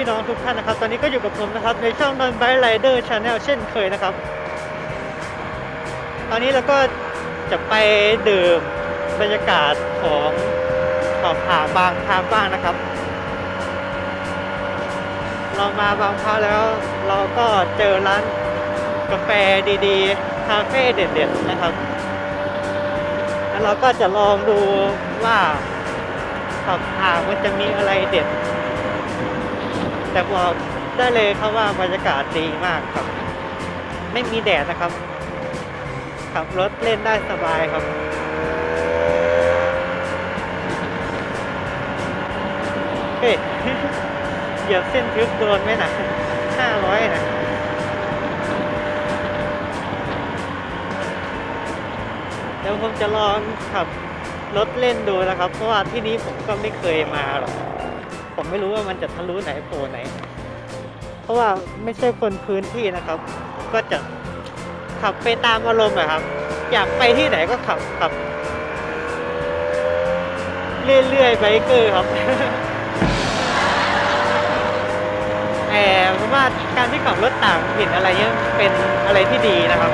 พี่น้องทุกท่านนะครับ ตอนนี้ก็อยู่กับผมนะครับในช่องนอนไบไรเดอร์ชาแนลเช่นเคยนะครับ ตอนนี้เราก็จะไปดื่มบรรยากาศของขอบผาบางพร้าบ้างนะครับ เรามาบางพร้าแล้วเราก็เจอร้านกาแฟดีๆ คาเฟ่เด็ดๆนะครับ แล้วเราก็จะลองดูว่าขอบทามันจะมีอะไรเด็ด แต่บอกได้เลยครับว่าบรรยากาศดีมากครับ ไม่มีแดดนะครับขับรถเล่นได้สบายครับ เฮ้ยเหยียบเส้นทึบโดนไหมนะห้าร้อยนะเดี๋ยวผมจะลองขับรถเล่นดูนะครับ เพราะว่าที่นี้ผมก็ไม่เคยมาหรอก ผมไม่รู้ว่ามันจะทะลุไหนโผล่ไหน เพราะว่าไม่ใช่คนพื้นที่นะครับ ก็จะขับไปตามอารมณ์อะครับ อยากไปที่ไหนก็ขับขับ เรื่อยๆไบเกอร์ครับแต่ผมว่าการที่ขับรถต่างถิ่นอะไรเนี่ยเป็นอะไรที่ดีนะครับ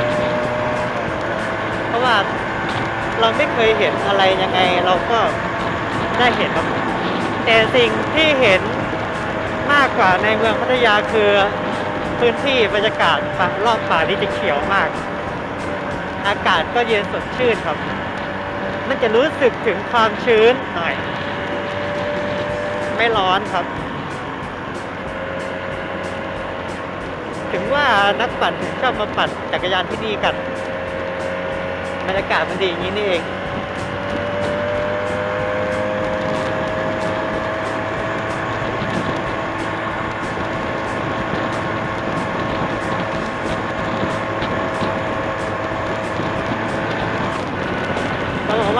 เพราะว่าเราไม่เคยเห็นอะไรยังไงเราก็ได้เห็นครับ แต่สิ่งที่เห็นมากกว่าในเมืองพัทยาคือพื้นที่บรรยากาศรอบป่านี่จะเขียวมาก อากาศก็เย็นสดชื่นครับ มันจะรู้สึกถึงความชื้นหน่อย ไม่ร้อนครับ ถึงว่านักปั่นถึงชอบมาปั่นจักรยานที่นี่กัน บรรยากาศมันดีอย่างนี้นี่เอง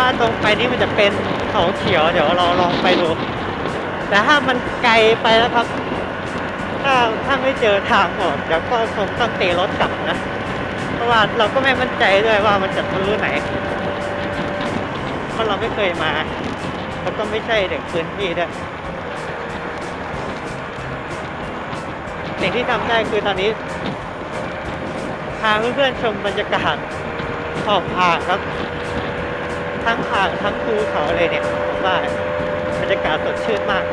าบอกว่าตรงไปนี่มันจะเป็นเขาเขียว เดี๋ยวเราลองไปดู แต่ถ้ามันไกลไปแล้วครับ ถ้าถ้าไม่เจอทางออกเดี๋ยวก็คงต้องเตะรถกลับนะ เพราะว่าเราก็ไม่มั่นใจด้วยว่ามันจะทะลุไหน เพราะเราไม่เคยมาแล้วก็ไม่ใช่เด็กพื้นที่ด้วยสิ่งที่ทำได้คือตอนนี้พาเพื่อนๆชมบรรยากาศขอบหาครับ ทั้งอ่างทั้งภูเขาเลยเนี่ยว่าบรรยากาศสดชื่นมาก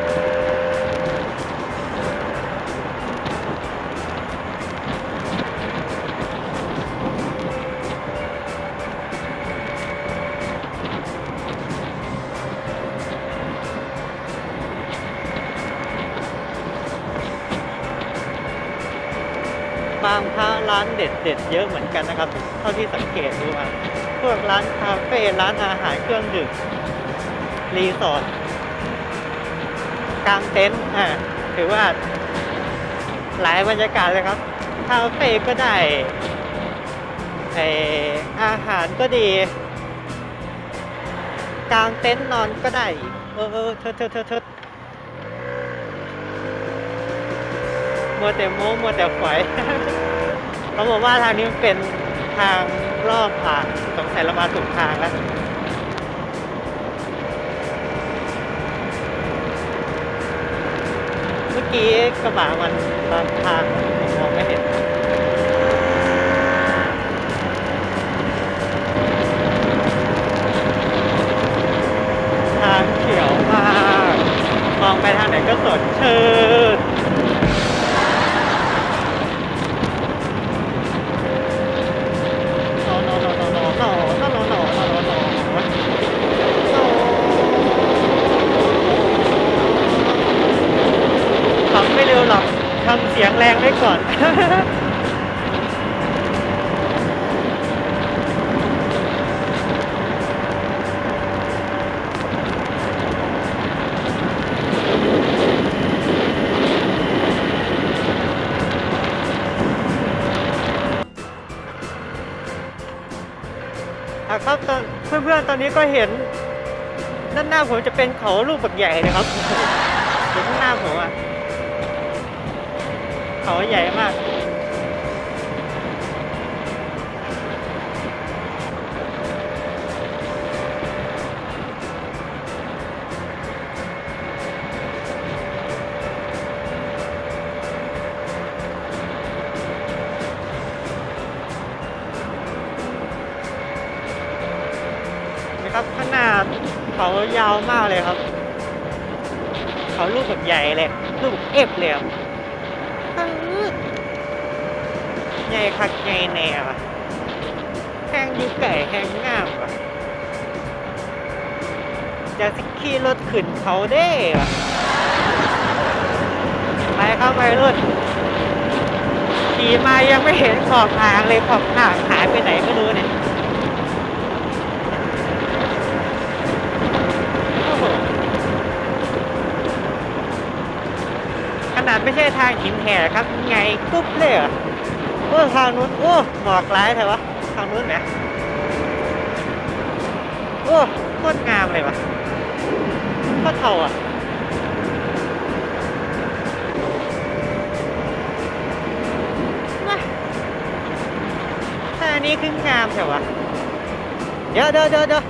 บางพระร้านเด็ดเด็ดเยอะเหมือนกันนะครับ เท่าที่สังเกตดูอะพ วกร้านคาเฟ่ร้านอาหารเครื่องดื่มรีสอร์ทกางเต็นท์อ่าถือว่าหลายบรรยากาศเลยครับคาเฟ่ก็ได้ไออาหารก็ดี กางเต็นท์นอนก็ได้เออเออเธอเธอเธอเธอมัวแต่โม้มัวแต่ฝอยเขาบอกว่าทางนี้เป็นทาง ผ่านสงสัยเรามาถูกทางแล้วเมื่อกี้กระบะมันบางทางผมมองไม่เห็นทางเขียวมาก มองไปทางไหนก็สดชื่น อะครับตอนเพื่อนๆตอนนี้ก็เห็นด้านหน้าผมจะเป็นเขาลูกบักใหญ่เลยครับ อยู่ข้างหน้าผมอะ เขาใหญ่มาก นะครับขนาดเขายาวมากเลยครับ เขาลูกแบบใหญ่เลยลูกเอฟเลยครับ ใหญ่คักใหญ่แนวแห้งอยูไก่แห้งงามว่ะจะสิขี่รถขึ้นเขาเด้ว่ะไปครับไปรุ่นขี่มายังไม่เห็นขอบทางเลยขอบทางหายไปไหนไม่รู้เนี่ยขนาดไม่ใช่ทางหินแห่ครับไงปุ๊บเลยเหรอ โอ้ทางนู้นโอ้หมอกร้ายใช่ปะทางนู้นนะโอ้โคตรงามเลยวะโคตรเท่าอะมาท่านี้คืองามใช่ปะเดี๋ยวเดี๋ยวเดี๋ยวเดี๋ยว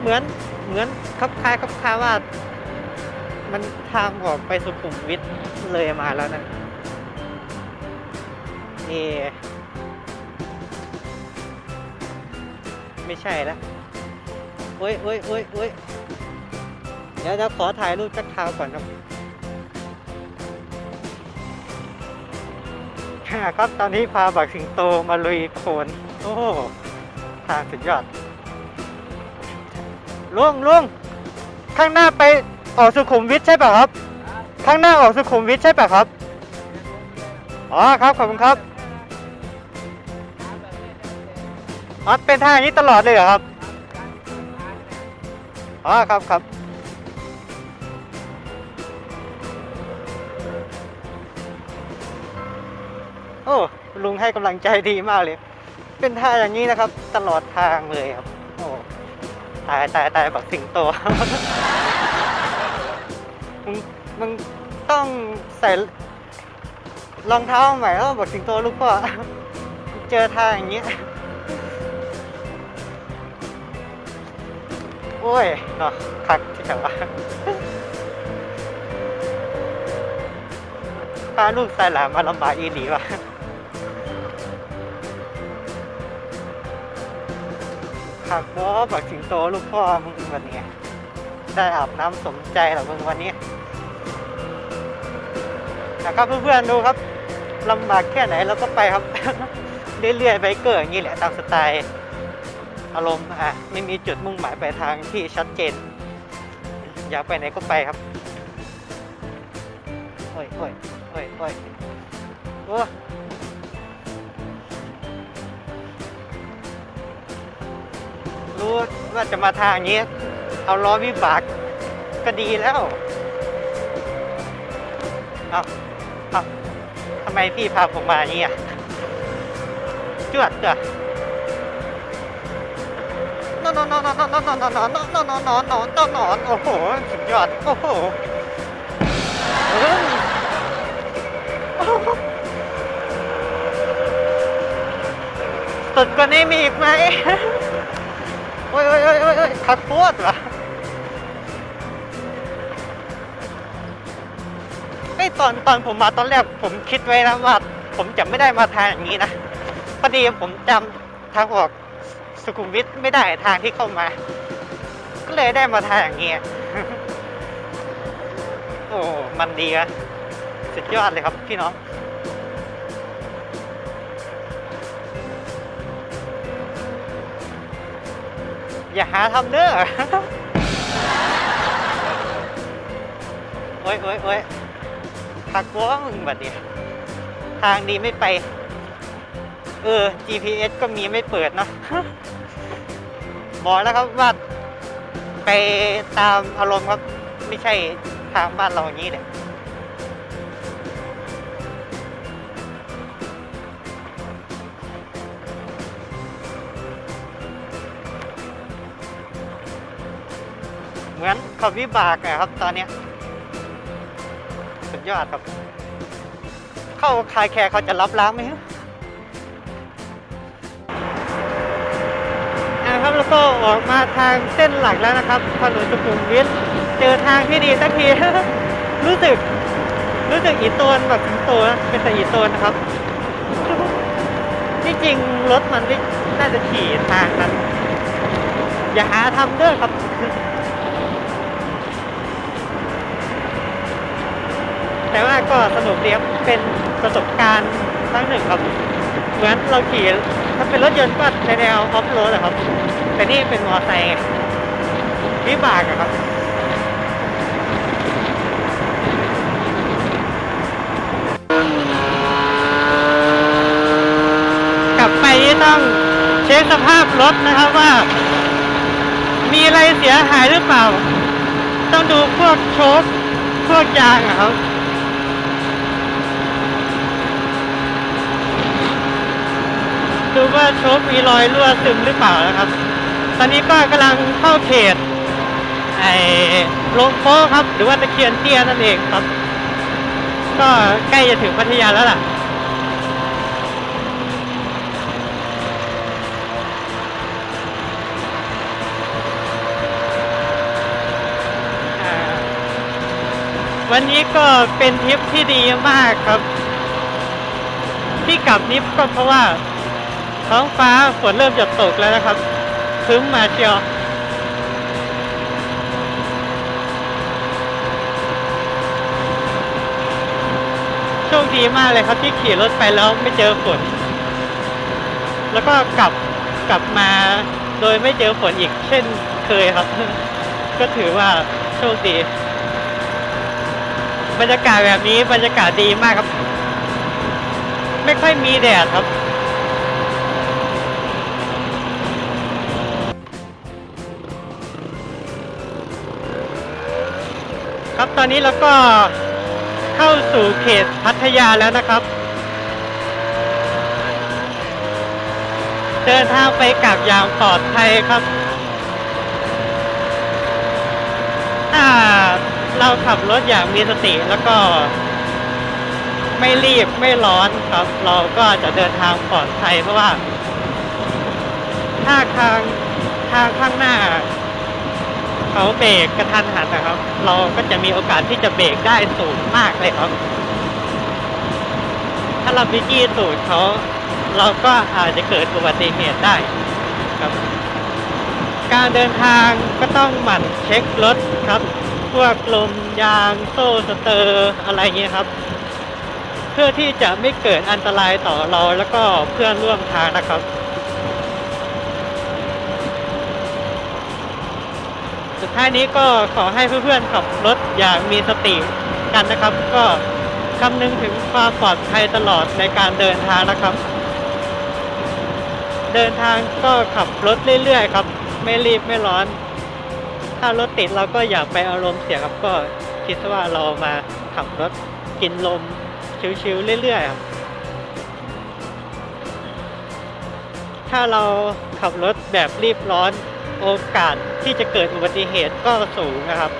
เหมือนเหมือนคับคล้ายคับคาว่า มันทางออกไปสุขุมวิทเลยมาแล้วนะ เอะไม่ใช่แล้วโอ้ยโอ้ยโอ้ยโอ้ยเดี๋ยวจะขอถ่ายรูปจักรท้าก่อนครับครับตอนนี้พาบักสิงโตมาลุยโคลนโอ้หทางสุดยอดลุงลุงข้างหน้าไปออกสุขุมวิทใช่ป่ะครับ ข้างหน้าออกสุขุมวิทใช่ป่ะครับ อ๋อครับ ขอบคุณครับ อ๋อเป็นท่าอย่างนี้ตลอดเลยเหรอครับอ๋อครับครับโอ้ลุงให้กำลังใจดีมากเลย เป็นท่าอย่างนี้นะครับ ตลอดทางเลยครับ โอ้ตายตายตายแบบสิงโตมึงมึงต้องใส่รองเท้าใหม่แล้วบอกสิงโตลูกพ่อเจอท่าอย่างเอ้ยเนาะคักที่แบบว่าพาลูกใส่หลานมาลำบากอีหลีว่ะขับอบักสิงโตลูกพ่อมึงวันนี้ได้อาบน้ำสมใจหรอมึงวันนี้นะครับเพื่อนๆดูครับลำบากแค่ไหนเราก็ไปครับ เรื่อยๆไปเกิดอย่างนี้แหละตามสไตล์ อารมณ์อะไม่มีจุดมุ่งหมายปลายทางที่ชัดเจน อยากไปไหนก็ไปครับโอ้ยโอ้ยโอ้ยโอ้ยโอ้รู้ว่าจะมาทางนี้ เอาล้อวิบากก็ดีแล้วเอาเอาทำไมพี่พาผมมาเนี่ยจวดจ้ะ นอนนอนนอนนอนนอนนอนนอนนอนนอนนอนนอนนอนนอนโอ้โหสุดยอดโอ้โหสุดกว่านี้มีอีกไหมโอ้ยโอ้ยโอ้ยโอ้ยขัดปวดว่ะไอตอนตอนผมมาตอนแรกผมคิดไว้นะว่า ผมจะไม่ได้มาทางอย่างนี้นะพอดีผมจำทางออก สุขุมวิทไม่ได้ทางที่เข้ามา ก็เลยได้มาทางอย่างนี้ยโอ้มันดีอะสุดยอดเลยครับพี่น้องอย่าหาทำเด้อ โอ้ยโอ้ยโอ้ยพักว่ามึงบัดเนี่ยทางดีไม่ไป เออ GPS ก็มีไม่เปิดเนาะ บอกแล้วครับว่าไปตามอารมณ์ครับ ไม่ใช่ทางบ้านเราอย่างนี้เลยเหมือนเขาวิบากอะครับตอนเนี้ยสุดยอดครับ เข้าคายแคร์เขาจะรับล้างไหมฮะ ครับแล้วก็ออกมาทางเส้นหลักแล้วนะครับถนนสุขุมวิทเจอทางที่ดีสักทีรู้สึก รู้สึกอีโตนแบบสิงตนะเป็นแต่อีโตนนะครับ ที่จริงรถมันไม่น่าจะขี่ทางนั้น อย่าหาทำเด้อครับแต่ว่าก็สนุกเดีครับเป็นประสบการณ์ครั้งหนึ่งครับ เหมือนเราขี่ ถ้าเป็นรถยนต์ก็ในแนวออฟโรดแหละครับ แต่นี่เป็นมอเตอร์ไซค์วิบากอะครับกลับไปนี่ต้องเช็คสภาพรถนะครับว่า มีอะไรเสียหายหรือเปล่า ต้องดูพวกโชคพวกยางอะครับ ดูว่าโชคมีรอยรั่วซึมหรือเปล่านะครับ ตอนนี้ก็กำลังเข้าเขตไอ้ลงโป๊ะครับ หรือว่าตะเคียนเตี้ยนั่นเองครับ ก็ใกล้จะถึงพัทยาแล้วล่ะวันนี้ก็เป็นทริปที่ดีมากครับ ที่กลับนี้ก็เพราะว่า ท้องฟ้าฝนเริ่มจะตกแล้วนะครับครึ้มมาเชียวโชคดีมากเลยครับที่ขี่รถไปแล้วไม่เจอฝน แล้วก็กลับกลับมาโดยไม่เจอฝนอีกเช่นเคยครับ ก็ถือว่าโชคดี บรรยากาศแบบนี้บรรยากาศดีมากครับ ไม่ค่อยมีแดดครับ ตอนนี้เราก็เข้าสู่เขตพัทยาแล้วนะครับ เดินทางไปกับยางปลอดภัยครับ ถ้าเราขับรถอย่างมีสติแล้วก็ ไม่รีบไม่ร้อนครับ เราก็จะเดินทางปลอดภัยเพราะว่า ถ้าทางทางข้างหน้า เขาเบรกกระทันหันนะครับ เราก็จะมีโอกาสที่จะเบรกได้สูงมากเลยครับ ถ้าเราบิจี้สูดเขาเราก็อาจจะเกิดอุบัติเหตุได้ครับ การเดินทางก็ต้องหมั่นเช็ครถครับ พวกลมยางโซ่สเตอร์อะไรเงี้ยครับ เพื่อที่จะไม่เกิดอันตรายต่อเราแล้วก็เพื่อนร่วมทางนะครับ สุดท้ายนี้ก็ขอให้เพื่อนๆขับรถอย่างมีสติกันนะครับ ก็คำนึงถึงความปลอดภัยตลอดในการเดินทางนะครับ เดินทางก็ขับรถเรื่อยๆครับ ไม่รีบไม่ร้อน ถ้ารถติดเราก็อย่าไปอารมณ์เสียครับก็คิดว่าเรามาขับรถกินลมชิวๆเรื่อยๆครับถ้าเราขับรถแบบรีบร้อน โอกาสที่จะเกิดอุบัติเหตุก็สูงนะครับ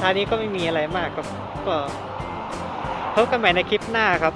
ท่านี้ก็ไม่มีอะไรมากครับก็พบกันใหม่ในคลิปหน้าครับ